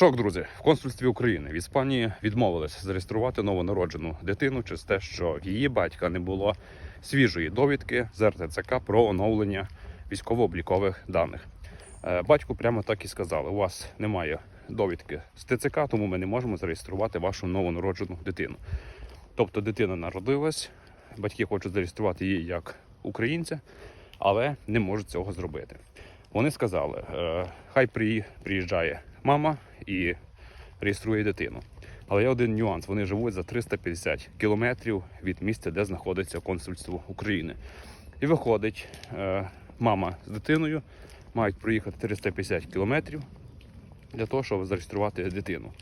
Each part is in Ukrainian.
Шок, друзі, в консульстві України в Іспанії відмовились зареєструвати новонароджену дитину через те, що в її батька не було свіжої довідки з РТЦК про оновлення військово-облікових даних. Е, Батьку прямо так і сказали: у вас немає довідки з ТЦК, тому ми не можемо зареєструвати вашу новонароджену дитину. Тобто дитина народилась, батьки хочуть зареєструвати її як українця, але не можуть цього зробити. Вони сказали, е, хай приїжджає мама і реєструє дитину. Але є один нюанс: вони живуть за 350 кілометрів від місця, де знаходиться консульство України. І виходить, е, мама з дитиною мають проїхати 350 кілометрів для того, щоб зареєструвати дитину.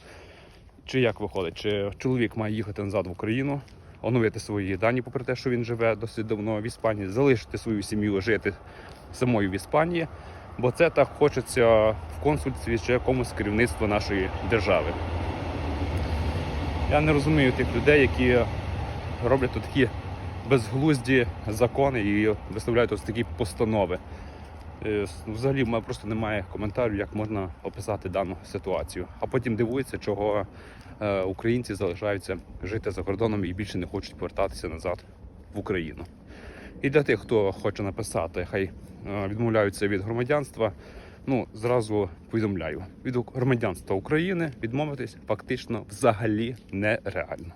Чи як виходить? Чи чоловік має їхати назад в Україну, оновити свої дані, попри те, що він живе досить давно в Іспанії, залишити свою сім'ю, жити самою в Іспанії, бо це так хочеться в консульстві чи якомусь керівництві нашої держави. Я не розумію тих людей, які роблять тут такі безглузді закони і виставляють ось такі постанови. Е, Взагалі, в мене просто немає коментарів, як можна описати дану ситуацію. А потім дивуються, чого е, українці залишаються жити за кордоном і більше не хочуть повертатися назад в Україну. І для тих, хто хоче написати, хай е, відмовляються від громадянства. Ну, зразу повідомляю, від громадянства України відмовитись фактично взагалі нереально.